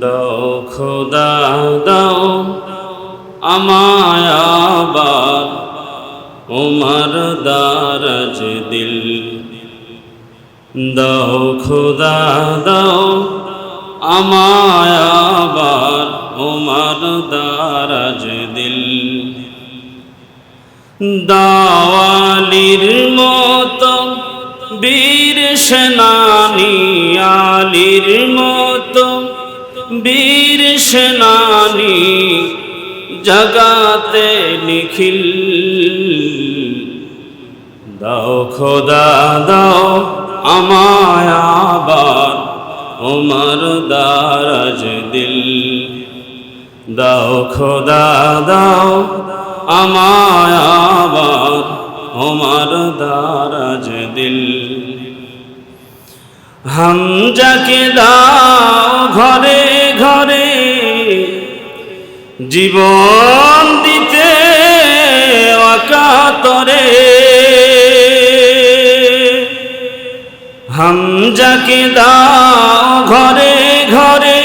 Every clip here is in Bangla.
দাও খোদা, দাও আমায় আবার। উমর দারজ দিল। দাও খোদা, দাও আমায় আবার। উমর দারজ দিল। দাওয়ালির মতো বীর সেনানি আলির বীর সেনানি জগাতে নিখিল। দাও খোদা, দাও আমায় আবার উমর দারাজ দিল। দাও খোদা, দাও আমায় আবার উমর দারাজ দিল। হামজাকে দাও ঘরে ঘরে জীবন দিতে অকাতরে। হামজাকে দাও ঘরে ঘরে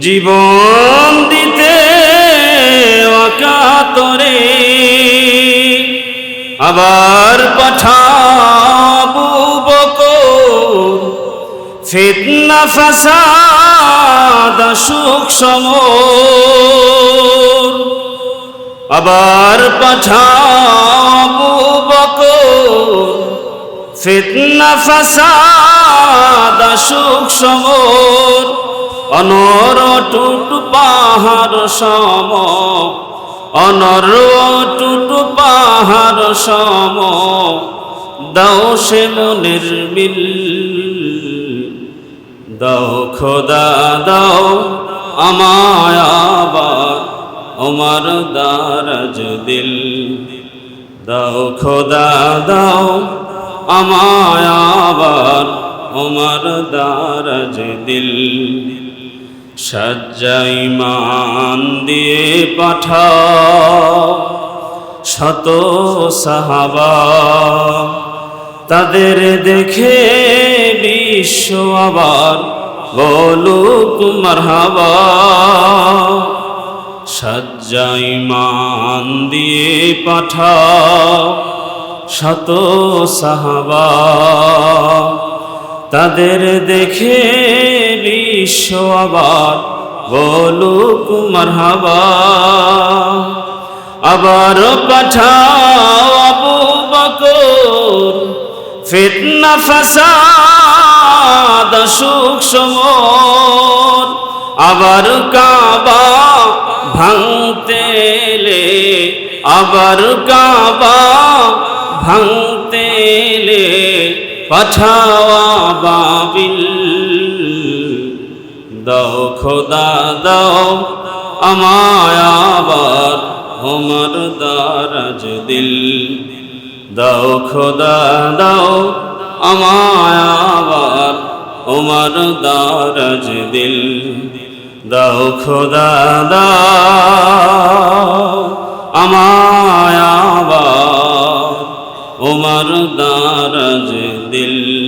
জীবন দিতে অকাতরে। আবার পাঠাবু বকর ফিতনা, ফাসাদ, সুখ, সমর। আবার পাঠাবু বকর। ফিতনা, ফাসাদ, সুখ, সমর। অনর টুট পাহাড় সম অনর টুট পাহাড় সম দাও সে মিল। দাও, খোদা দাও, আমায় আবার আমার দারাজ দিল। দাও, খোদা দাও, আমায় আবার আমার দারাজ দিল। সজ্জাই মান দিয়ে পাঠাও শত সাহাবা। তাদের দেখে বিশ্ব আবার বলুক মারহাবা। সজ্জাই মান দিয়ে পাঠাও শত সাহাবা। তাদের দেখে বিশ্ব আবার বলুক মারহাবা। আবার পাঠাও আবু বকর, ফিতনা ফাসাদ সুখ, সমর। আবার কাবা ভাঙতে আবার কাবা ভাঙতে এলে পাঠাওয়া বাবিল দাও খোদা, দাও আমায় আবার হোমর দারাজ দিল। দাও খোদা, দাও আমায় আবার ওমর দারাজ দিল। দাও খোদা দাও। আমায় ওমর দারাজ দিল।